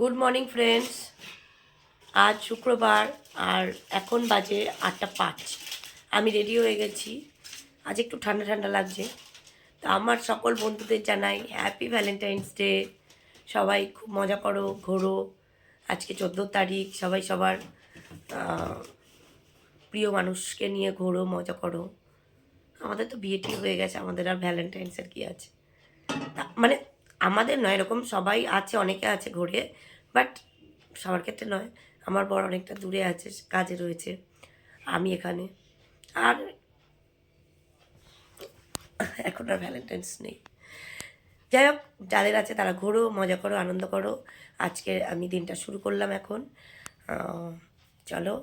Good morning friends আজ শুক্রবার আর এখন বাজে আটটা পাঁচ। আমি রেডি হয়ে গেছি। আজ একটু ঠান্ডা ঠান্ডা লাগছে। তো আমার সকল বন্ধুদের জানাই হ্যাপি ভ্যালেন্টাইন্স ডে সবাই খুব মজা করো, ঘোরো। আজকে চোদ্দ তারিখ, সবাই সবার প্রিয় মানুষকে নিয়ে ঘোরো, মজা করো। আমাদের তো বিয়েটি হয়ে গেছে, আমাদের আর ভ্যালেন্টাইন্সের কি আছে? মানে আমাদের নয়, এরকম সবাই আছে, অনেকে আছে ঘুরে বাট সবার ক্ষেত্রে নয়। আমার বড় অনেকটা দূরে আছে কাজে রয়েছে, আমি এখানে। আর এখন আর ভ্যালেন্টাইন্স নেই। যাই হোক, যাদের আছে তারা ঘোরো, মজা করো, আনন্দ করো। আজকে আমি দিনটা শুরু করলাম এখন। চলো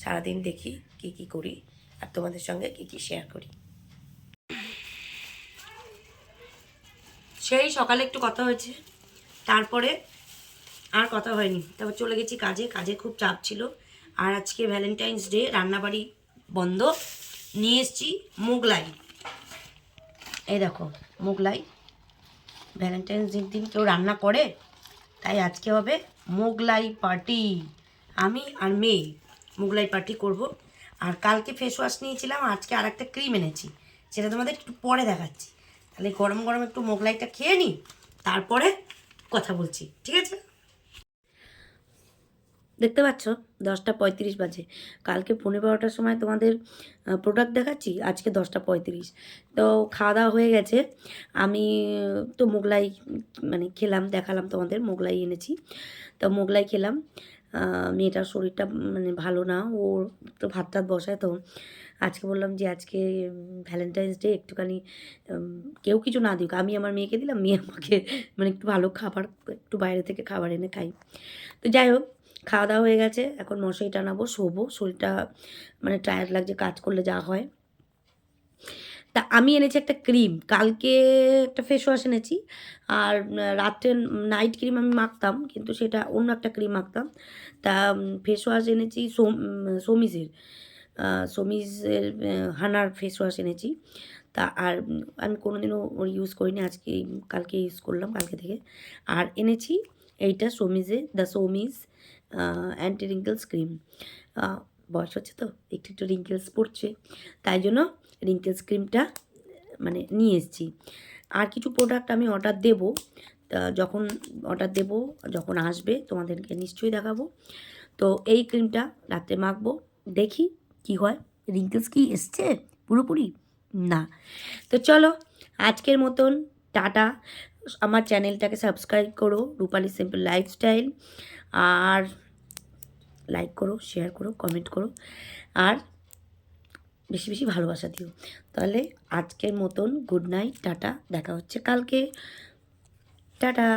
সারাদিন দেখি কি কি করি, আর তোমাদের সঙ্গে কি কি শেয়ার করি। সেই সকালে একটু কথা হয়েছে। তারপরে আর কথা হয়নি। তারপর চলে গেছি কাজে। কাজে খুব চাপ ছিল। আর আজকে ভ্যালেন্টাইন্স ডে রান্নাবাড়ি বন্ধ। নিয়ে এসেছি মোগলাই। এই দেখো, মোগলাই। ভ্যালেন্টাইন্স দিন দিন কেউ রান্না করে, তাই আজকে হবে মোগলাই পার্টি আমি আর মেয়ে মোগলাই পার্টি করব। আর কালকে ফেস ওয়াশ নিয়েছিলাম আজকে আর একটা ক্রিম এনেছি। সেটা তোমাদের একটু পরে দেখাচ্ছি। তাহলে গরম গরম একটু মোগলাইটা খেয়ে নিই তারপরে কথা বলছি, ঠিক আছে? দেখতে পাচ্ছ, দশটা পঁয়ত্রিশ বাজে। কালকে পনেরো বারোটার সময় তোমাদের প্রোডাক্ট দেখাচ্ছি, আজকে দশটা পঁয়ত্রিশ। তো খাওয়া দাওয়া হয়ে গেছে। আমি তো মোগলাই মানে খেলাম, দেখালাম তোমাদের মোগলাই এনেছি। তো মোগলাই খেলাম। মেয়েটার শরীরটা মানে ভালো না, ওর তো ভাত টাত বসায়, তো আজকে বললাম যে আজকে ভ্যালেন্টাইন্স ডে একটুখানি কেউ কিছু না দিক। আমি আমার মেয়েকে দিলাম, মেয়ে আমাকে মানে একটু ভালো খাবার, একটু বাইরে থেকে খাবার এনে খাই। তো যাই হোক খাওয়া দাওয়া হয়ে গেছে, এখন মশাই টানাবো, শোবো, শরীরটা মানে টায়ার্ড লাগছে, কাজ করলে যা হয়। তা আমি এনেছি একটা ক্রিম। কালকে একটা ফেস ওয়াশ এনেছি। আর রাত্রে নাইট ক্রিম আমি মাখতাম, কিন্তু সেটা অন্য একটা ক্রিম মাখতাম। তা ফেস ওয়াশ এনেছি সোম সোমিজের। সমিজের হানার ফেস ওয়াশ এনেছি। তা, আর আমি কোনোদিনও ওর ইউজ করিনি। আজকে, কালকে ইউজ করলাম, কালকে থেকে। আর এনেছি এইটা সমিজে দ্য সোমিজ অ্যান্টি রিঙ্কেলস ক্রিম বয়স হচ্ছে তো, একটু একটু রিঙ্কেলস পড়ছে। তাই জন্য রিঙ্কেলস ক্রিমটা মানে নিয়ে এসেছি। আর কিছু প্রোডাক্ট আমি অর্ডার দেব। যখন অর্ডার দেব, যখন আসবে, তোমাদেরকে নিশ্চয়ই দেখাবো। তো এই ক্রিমটা রাত্রে মাখবো, দেখি কি হয়। রিঙ্কেলস কি এসছে পুরোপুরি? না। তো চলো, আজকের মতন টাটা। আমার চ্যানেলটাকে সাবস্ক্রাইব করো, রূপালী সিম্পল লাইফস্টাইল আর লাইক করো শেয়ার করো কমেন্ট করো, আর বেশি বেশি ভালোবাসা দিও। তাহলে আজকের মতন গুড নাইট টাটা, দেখা হচ্ছে কালকে। টাটা!